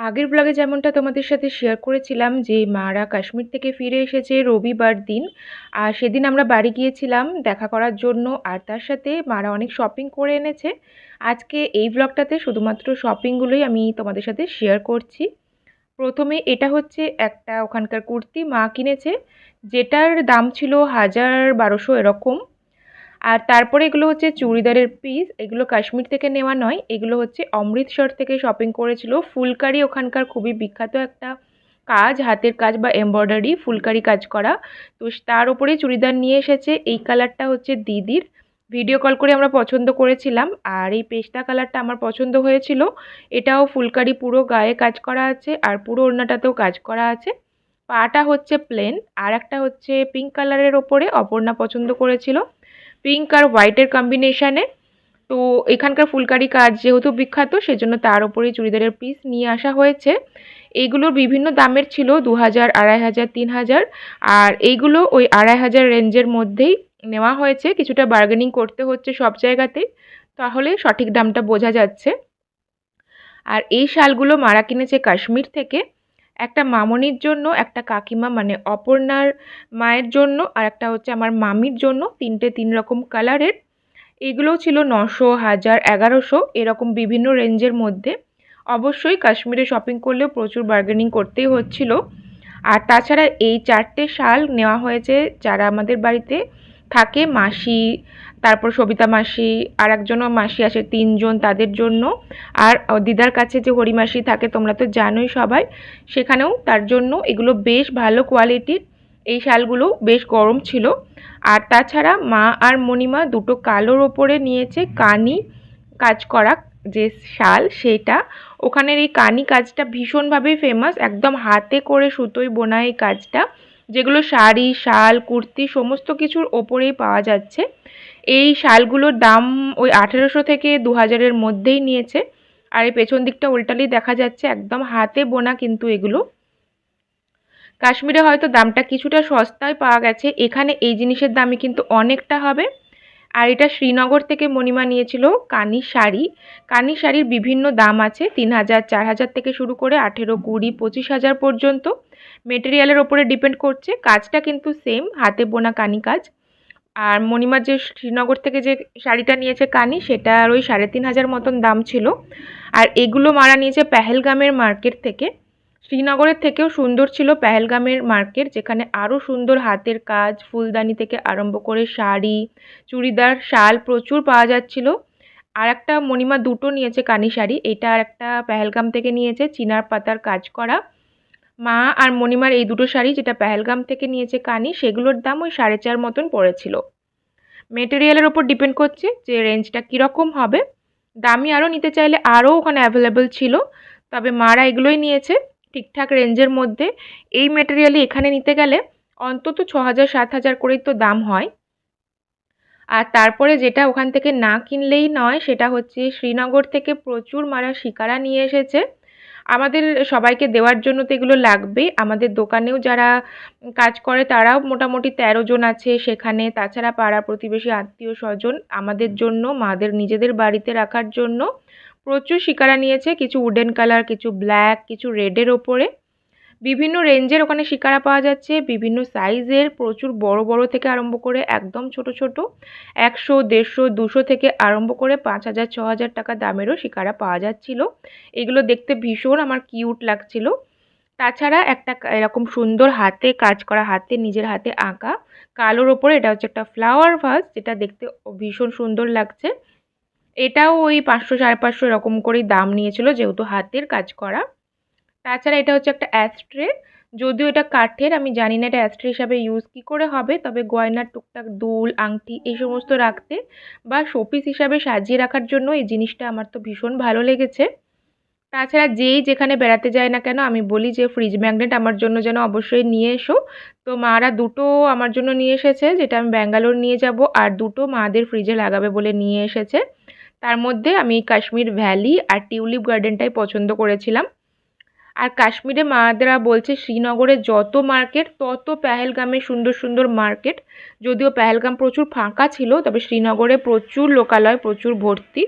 আগের ব্লগে যেমনটা তোমাদের সাথে শেয়ার করেছিলাম যে মারা কাশ্মীর থেকে ফিরে এসেছে রবিবার দিন, আর সেদিন আমরা বাড়ি গিয়েছিলাম দেখা করার জন্য, আর তার সাথে মারা অনেক শপিং করে এনেছে। আজকে এই ব্লগটাতে শুধুমাত্র শপিংগুলোই আমি তোমাদের সাথে শেয়ার করছি। প্রথমে এটা হচ্ছে একটা ওখানকার কুর্তি মা কিনেছে, যেটার দাম ছিল হাজার বারোশো এরকম। আর তারপরে এগুলো হচ্ছে চুড়িদারের পিস এগুলো কাশ্মীর থেকে নেওয়া নয়, এগুলো হচ্ছে অমৃতসর থেকে শপিং করেছিল। ফুলকারি ওখানকার খুবই বিখ্যাত একটা কাজ, হাতের কাজ বা এমব্রয়ডারি ফুলকারি কাজ করা। তো তার উপরেই চুড়িদার নিয়ে এসেছে। এই কালারটা হচ্ছে দিদির। ভিডিও কল করে আমরা পছন্দ করেছিলাম। আর এই পেস্তা কালারটা আমার পছন্দ হয়েছিল। এটাও ফুলকারি পুরো গায়ে কাজ করা আছে আর পুরো ওড়নাটাতেও কাজ করা আছে। পাটা হচ্ছে প্লেন আর একটা হচ্ছে পিঙ্ক কালারের ওপরে অপর্ণা পছন্দ করেছিল। পিঙ্ক আর হোয়াইটের কম্বিনেশানে তো এখানকার ফুলকারি কাজ যেহেতু বিখ্যাত, সেজন্য তার ওপরেই চুড়িদারের পিস নিয়ে আসা হয়েছে। এইগুলোর বিভিন্ন দামের ছিল দু হাজার আড়াই হাজার তিন হাজার আর এইগুলো ওই আড়াই হাজার রেঞ্জের মধ্যেই নেওয়া হয়েছে। কিছুটা বার্গেনিং করতে হচ্ছে সব জায়গাতেই। তাহলে সঠিক দামটা বোঝা যাচ্ছে। আর এই শালগুলো মারা কিনেছে কাশ্মীর থেকে। একটা মামনির জন্য, একটা কাকিমা মানে অপর্ণার মায়ের জন্য আর একটা হচ্ছে আমার মামির জন্য তিনটে তিন রকম কালারের। এগুলোও ছিল নশো, হাজার, এগারোশো এরকম বিভিন্ন রেঞ্জের মধ্যে। অবশ্যই কাশ্মীরে শপিং করলেও প্রচুর বার্গেনিং করতেই হচ্ছিল। আর তাছাড়া এই চারটে শাল নেওয়া হয়েছে যারা আমাদের বাড়িতে থাকে, মাসি, তারপর সবিতা মাসি আর একজনও মাসি আসে তিনজন তাদের জন্য। আর দিদার কাছে যে হরিমাসি থাকে, তোমরা তো জানোই সবাই, সেখানেও তার জন্য এগুলো বেশ ভালো কোয়ালিটির এই শালগুলো বেশ গরম ছিল। আর তাছাড়া মা আর মণিমা দুটো কালোর ওপরে নিয়েছে কানি কাজ করা যে শাল, সেটা। ওখানের এই কানি কাজটা ভীষণভাবেই ফেমাস একদম হাতে করে সুতোয় বোনা এই কাজটা। যেগুলো শাড়ি, শাল, কুর্তি সমস্ত কিছুর ওপরেই পাওয়া যাচ্ছে। এই শালগুলোর দাম ওই আঠেরোশো থেকে দু হাজারের মধ্যেই নিয়েছে। আর এই পেছন দিকটা উল্টালেই দেখা যাচ্ছে, একদম হাতে বোনা কিন্তু এগুলো। কাশ্মীরে হয়তো দামটা কিছুটা সস্তায় পাওয়া গেছে। এখানে এই জিনিসের দামই কিন্তু অনেকটা হবে। আর এটা শ্রীনগর থেকে মণিমা নিয়েছিল কানি শাড়ি। কানি শাড়ির বিভিন্ন দাম আছে, তিন হাজার, চার হাজার থেকে শুরু করে আঠেরো, কুড়ি, পঁচিশ হাজার পর্যন্ত। মেটেরিয়ালের ওপরে ডিপেন্ড করছে, কাজটা কিন্তু সেম, হাতে বোনা কানি কাজ। আর মণিমার যে শ্রীনগর থেকে যে শাড়িটা নিয়েছে কানি সেটার ওই সাড়ে তিন হাজার মতন দাম ছিল। আর এগুলো মারা নিয়েছে পেহেলগামের মার্কেট থেকে। শ্রীনগরের থেকেও সুন্দর ছিল পেহেলগামের মার্কেট, যেখানে আরও সুন্দর হাতের কাজ, ফুলদানি থেকে আরম্ভ করে শাড়ি, চুড়িদার, শাল প্রচুর পাওয়া যাচ্ছিল। আর একটা মণিমা দুটো নিয়েছে কানি শাড়ি, এটা আর একটা পেহেলগাম থেকে নিয়েছে, চিনার পাতার কাজ করা। মা আর মণিমার এই দুটো শাড়ি, যেটা পেহেলগাম থেকে নিয়েছে কানি, সেগুলোর দাম ওই সাড়ে চার মতন পড়েছিল। মেটেরিয়ালের ওপর ডিপেন্ড করছে যে রেঞ্জটা কীরকম হবে। দামি আরও নিতে চাইলে আরও ওখানে অ্যাভেলেবেল ছিল, তবে মারা এগুলোই নিয়েছে। ঠিকঠাক রেঞ্জের মধ্যে এই মেটেরিয়ালই এখানে নিতে গেলে অন্তত ছ হাজার সাত হাজার করেই তো দাম হয়। আর তারপরে যেটা ওখান থেকে না কিনলেই নয়, সেটা হচ্ছে শ্রীনগর থেকে প্রচুর মারা শিকারা নিয়ে এসেছে। আমাদের সবাইকে দেওয়ার জন্য তো এগুলো লাগবে আমাদের দোকানেও যারা কাজ করে তারাও মোটামুটি তেরো জন আছে সেখানে। তাছাড়া পাড়া প্রতিবেশী আত্মীয় স্বজন আমাদের জন্য, মাদের নিজেদের বাড়িতে রাখার জন্য প্রচুর শিকারা নিয়েছে, কিছু উডেন কালার কিছু ব্ল্যাক কিছু রেডের ওপরে। বিভিন্ন রেঞ্জের ওখানে শিকারা পাওয়া যাচ্ছে, বিভিন্ন সাইজের প্রচুর বড় বড় থেকে আরম্ভ করে একদম ছোট ছোট, একশো, দেড়শো, দুশো থেকে আরম্ভ করে পাঁচ হাজার, ছ হাজার টাকা দামেরও শিকারা পাওয়া যাচ্ছিল। এগুলো দেখতে ভীষণ আমার কিউট লাগছিল। তাছাড়া একটা এরকম সুন্দর হাতে, কাজ করা হাতে, নিজের হাতে আঁকা, কালোর ওপরে, এটা হচ্ছে একটা ফ্লাওয়ার ভাস যেটা দেখতে ভীষণ সুন্দর লাগছে। এটাও ওই পাঁচশো, সাড়ে পাঁচশো এরকম করেই দাম নিয়েছিল যেহেতু হাতের কাজ করা। তাছাড়া এটা হচ্ছে একটা অ্যাস্ট্রে। যদিও এটা কাঠের, আমি জানি না এটা অ্যাস্ট্রে হিসাবে ইউজ কী করে হবে, তবে গয়নার টুকটাক দুল, আংটি এই সমস্ত রাখতে বা শোপিস হিসাবে সাজিয়ে রাখার জন্য এই জিনিসটা আমার তো ভীষণ ভালো লেগেছে। তাছাড়া যেই যেখানে বেড়াতে যায় না কেন, আমি বলি যে ফ্রিজ ম্যাগনেট আমার জন্য যেন অবশ্যই নিয়ে এসো। তো মারা দুটো আমার জন্য নিয়ে এসেছে, যেটা আমি ব্যাঙ্গালোর নিয়ে যাব, আর দুটো মাদের ফ্রিজে লাগাবে বলে নিয়ে এসেছে। তার মধ্যে আমি কাশ্মীর ভ্যালি আর টিউলিপ গার্ডেনটাই পছন্দ করেছিলাম। আর কাশ্মীরে মাদেরা বলছে শ্রীনগরে যত মার্কেট, তত পেহেলগামে সুন্দর সুন্দর মার্কেট। যদিও পেহেলগাম প্রচুর ফাঁকা ছিল, তবে শ্রীনগরে প্রচুর লোকালয়, প্রচুর ভর্তি।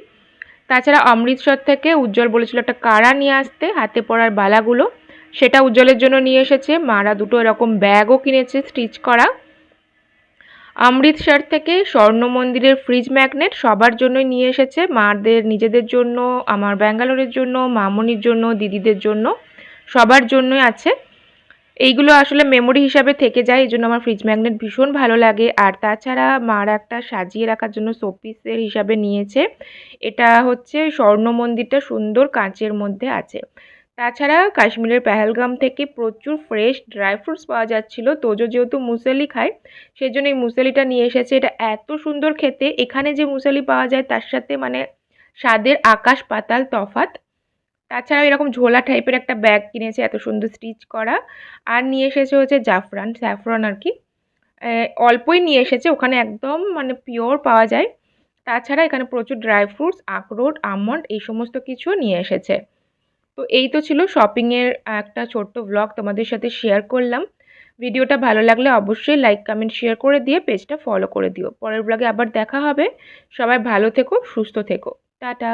তাছাড়া অমৃতসর থেকে উজ্জ্বল বলেছিল একটা কাড়া নিয়ে আসতে, হাতে পড়ার বালাগুলো। সেটা উজ্জ্বলের জন্য নিয়ে এসেছে। মারা দুটো এরকম ব্যাগও কিনেছে, স্টিচ করা। অমৃতসর থেকে স্বর্ণ মন্দিরের ফ্রিজ ম্যাগনেট সবার জন্যই নিয়ে এসেছে। মাদের নিজেদের জন্য, আমার ব্যাঙ্গালোরের জন্য, মামনির জন্য, দিদিদের জন্য সবার জন্যই আছে। এইগুলো আসলে মেমোরি হিসাবে থেকে যায় এই জন্য আমার ফ্রিজ ম্যাগনেট ভীষণ ভালো লাগে। আর তাছাড়া মার একটা সাজিয়ে রাখার জন্য শোপিসের হিসাবে নিয়েছে। এটা হচ্ছে স্বর্ণ মন্দিরটা সুন্দর কাঁচের মধ্যে আছে। তাছাড়া কাশ্মীরের পেহেলগাম থেকে প্রচুর ফ্রেশ ড্রাই ফ্রুটস পাওয়া যাচ্ছিল। তোজো যেহেতু মুসেলি খায় সেই জন্য এই মুসেলিটা নিয়ে এসেছে। এটা এত সুন্দর খেতে। এখানে যে মুসেলি পাওয়া যায়, তার সাথে মানে স্বাদের আকাশ পাতাল তফাত তাছাড়া এরকম ঝোলা টাইপের একটা ব্যাগ কিনেছে, এত সুন্দর স্টিচ করা। আর নিয়ে এসেছে হচ্ছে জাফরান স্যাফরন আর কি। অল্পই নিয়ে এসেছে, ওখানে একদম মানে পিওর পাওয়া যায়। তাছাড়া এখানে প্রচুর ড্রাই ফ্রুটস আখরোট, আমন্ড এই সমস্ত কিছু নিয়ে এসেছে। তো এই তো ছিল শপিংয়ের একটা ছোট্ট ব্লগ তোমাদের সাথে শেয়ার করলাম। ভিডিওটা ভালো লাগলে অবশ্যই লাইক কমেন্ট শেয়ার করে দিয়ে পেজটা ফলো করে দিও। পরের ব্লগে আবার দেখা হবে। সবাই ভালো থেকো, সুস্থ থেকো। টাটা।